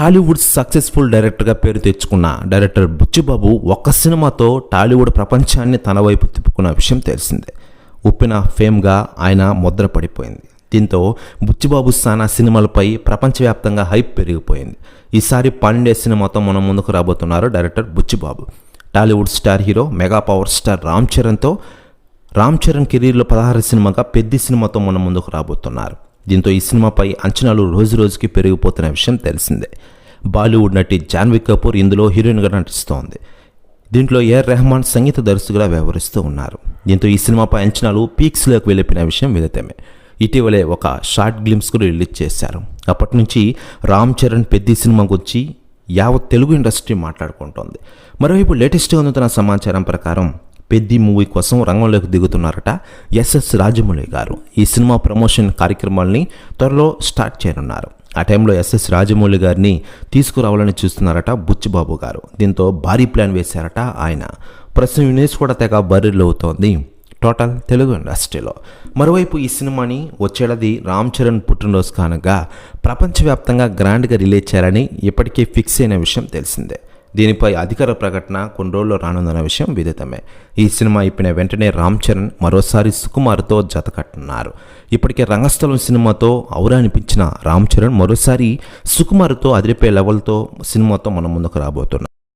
Tollywood successful డైరెక్టర్గా పేరు తెచ్చుకున్న డైరెక్టర్ బుచ్చిబాబు ఒక్క సినిమాతో టాలీవుడ్ ప్రపంచాన్ని తన వైపు తిప్పుకున్న విషయం తెలిసిందే. ఉప్పిన ఫేమ్గా ఆయన ముద్ర పడిపోయింది. దీంతో బుచ్చిబాబు సానా సినిమాలపై ప్రపంచవ్యాప్తంగా హైప్ పెరిగిపోయింది. ఈసారి పాండే సినిమాతో మనం ముందుకు రాబోతున్నారు director Buchibabu. Tollywood star hero mega power star Ram చరణ్తో Ram Charan కెరీర్లో పదహారు సినిమాగా పెద్ద సినిమాతో మన ముందుకు రాబోతున్నారు. దీంతో ఈ సినిమాపై అంచనాలు రోజు రోజుకి పెరిగిపోతున్న విషయం తెలిసిందే. బాలీవుడ్ నటి జాన్వీ కపూర్ ఇందులో హీరోయిన్గా నటిస్తోంది. దీంట్లో ఏఆర్ రెహమాన్ సంగీత దర్శకుగా వ్యవహరిస్తూ ఉన్నారు. దీంతో ఈ సినిమాపై అంచనాలు పీక్స్లోకి వెళ్ళిపోయిన విషయం విదితమే ఇటీవలే ఒక షార్ట్ గ్లిమ్స్ కూడా రిలీజ్ చేశారు. అప్పటి నుంచి రామ్ చరణ్ పెద్ద సినిమా గురించి యావత్ తెలుగు ఇండస్ట్రీ మాట్లాడుకుంటోంది. మరోవైపు లేటెస్ట్గా అందుతున్న సమాచారం ప్రకారం పెద్ది మూవీ కోసం రంగంలోకి దిగుతున్నారట ఎస్ఎస్ రాజమౌళి గారు. ఈ సినిమా ప్రమోషన్ కార్యక్రమాల్ని త్వరలో స్టార్ట్ చేయనున్నారు. ఆ టైంలో ఎస్ఎస్ రాజమౌళి గారిని తీసుకురావాలని చూస్తున్నారట బుచ్చిబాబు గారు. దీంతో భారీ ప్లాన్ వేశారట ఆయన. ప్రస్తుతం యూనిస్ కూడా తెగ బర్రెలు అవుతోంది. టోటల్ తెలుగు ఇండస్ట్రీలో. మరోవైపు ఈ సినిమాని వచ్చేది రామ్ చరణ్ పుట్టినరోజు కానుగా ప్రపంచవ్యాప్తంగా గ్రాండ్గా రిలీజ్ చేయాలని ఇప్పటికే ఫిక్స్ అయిన విషయం తెలిసిందే. దీనిపై అధికార ప్రకటన కొన్ని రోజుల్లో రానుందన్న విషయం విదితమే. ఈ సినిమా ఇప్పిన వెంటనే రామ్ చరణ్ మరోసారి సుకుమార్తో జతకట్టున్నారు ఇప్పటికే రంగస్థలం సినిమాతో ఔరా అనిపించిన రామ్ చరణ్ మరోసారి సుకుమార్తో అదిరిపే లెవెల్తో సినిమాతో మన ముందుకు రాబోతున్నారు.